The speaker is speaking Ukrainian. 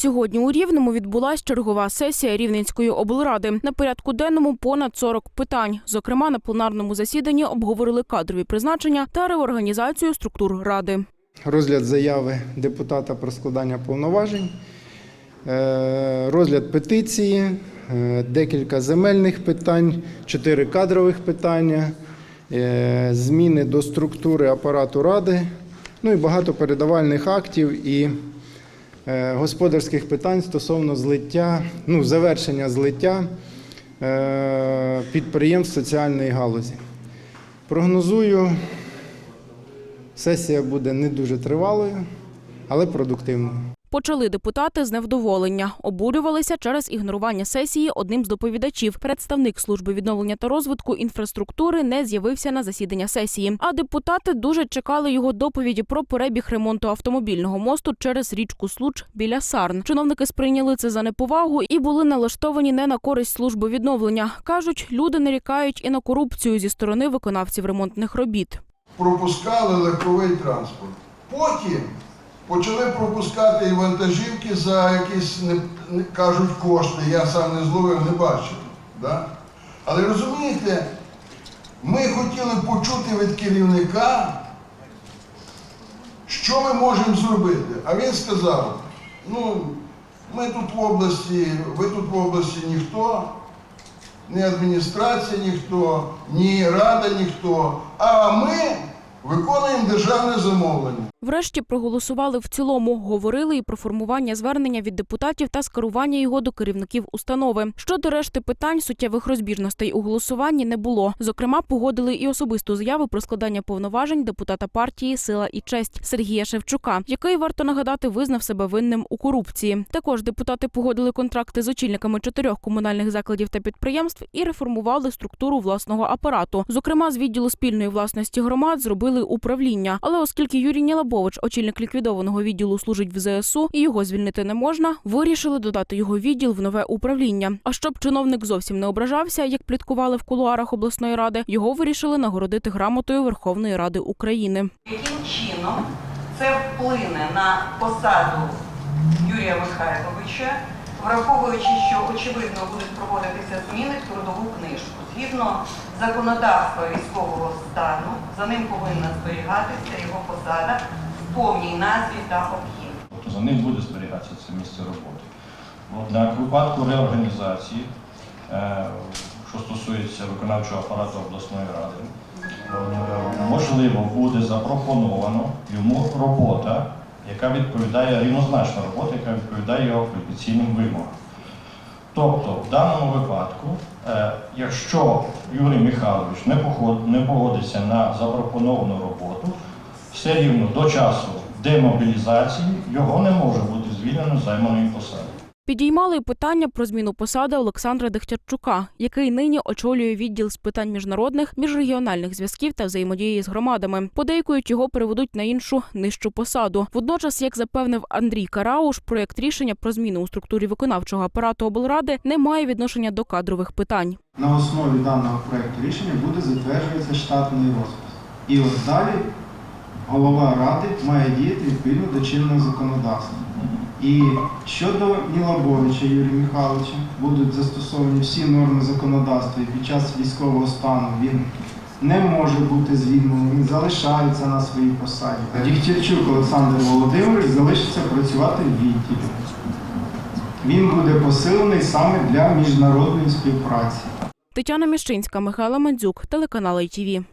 Сьогодні у Рівному відбулася чергова сесія Рівненської облради. На порядку денному понад 40 питань. Зокрема, на пленарному засіданні обговорили кадрові призначення та реорганізацію структур ради. розгляд заяви депутата про складання повноважень, е, розгляд петиції, е, декілька земельних питань, чотири кадрових питання, е, зміни до структури апарату ради, ну і багато передавальних актів і господарських питань стосовно злиття, ну, завершення злиття е, підприємств соціальної галузі. Прогнозую, Сесія буде не дуже тривалою, але продуктивною. Почали депутати з невдоволення, обурювалися через ігнорування сесії одним з доповідачів. Представник служби відновлення та розвитку інфраструктури не з'явився на засідання сесії. А депутати дуже чекали його доповіді про перебіг ремонту автомобільного мосту через річку Случ біля Сарн. Чиновники сприйняли це за неповагу і були налаштовані не на користь служби відновлення. кажуть, люди нарікають і на корупцію зі сторони виконавців ремонтних робіт. пропускали легковий транспорт. Потім почали пропускати і вантажівки за якісь, не, кажуть, кошти. Я сам не зловив, не бачив. Да? Але розумієте, ми хотіли почути від керівника, що ми можемо зробити. А він сказав: ну, ми тут в області, ви тут в області ніхто, ні адміністрація ніхто, ні рада ніхто, а ми виконуємо державне замовлення. Врешті проголосували в цілому. Говорили і про формування звернення від депутатів та скерування його до керівників установи. Щодо решти питань, суттєвих розбіжностей у голосуванні не було. Зокрема, погодили і особисту заяву про складання повноважень депутата партії Сила і честь Сергія Шевчука, який варто нагадати визнав себе винним у корупції. Також депутати погодили контракти з очільниками чотирьох комунальних закладів та підприємств і реформували структуру власного апарату. Зокрема, з відділу спільної власності громад зробили управління. Але оскільки Юрій Нілабович, очільник ліквідованого відділу, служить в ЗСУ і його звільнити не можна, вирішили додати його відділ в нове управління. А щоб чиновник зовсім не ображався, як пліткували в кулуарах обласної ради, його вирішили нагородити грамотою Верховної Ради України. Яким чином це вплине на посаду Юрія Михайловича, враховуючи, що очевидно будуть проводитися зміни в трудову книжку. Згідно законодавства військового стану, за ним повинна зберігатися його посада в повній назві та об'єм. Тобто за ним буде зберігатися це місце роботи. От, На випадку реорганізації, е, що стосується виконавчого апарату обласної ради, е, можливо, буде запропоновано йому робота, яка відповідає рівнозначна робота, яка відповідає його кваліфікаційним вимогам. Тобто, в даному випадку, е, якщо Юрій Михайлович не погодиться на запропоновану роботу, все рівно до часу демобілізації його не може бути звільнено займаною посади. Підіймали питання про зміну посади Олександра Дехтярчука, який нині очолює відділ з питань міжнародних, міжрегіональних зв'язків та взаємодії з громадами. Подейкують його переведуть на іншу нижчу посаду. Водночас, як запевнив Андрій Карауш, проєкт рішення про зміну у структурі виконавчого апарату облради не має відношення до кадрових питань. На основі даного проекту рішення буде затверджуватися штатний розпис. І от далі голова ради має діяти відповідно до чинного законодавства. І щодо Нілабовича Юрія Михайловича будуть застосовані всі норми законодавства, і під час військового стану він не може бути звільнений, він залишається на своїй посаді. Дігтярчук Олександр Володимирович залишиться працювати в відділі. Він буде посилений саме для міжнародної співпраці. Тетяна Міщинська, Михайло Мандзюк, телеканал ITV.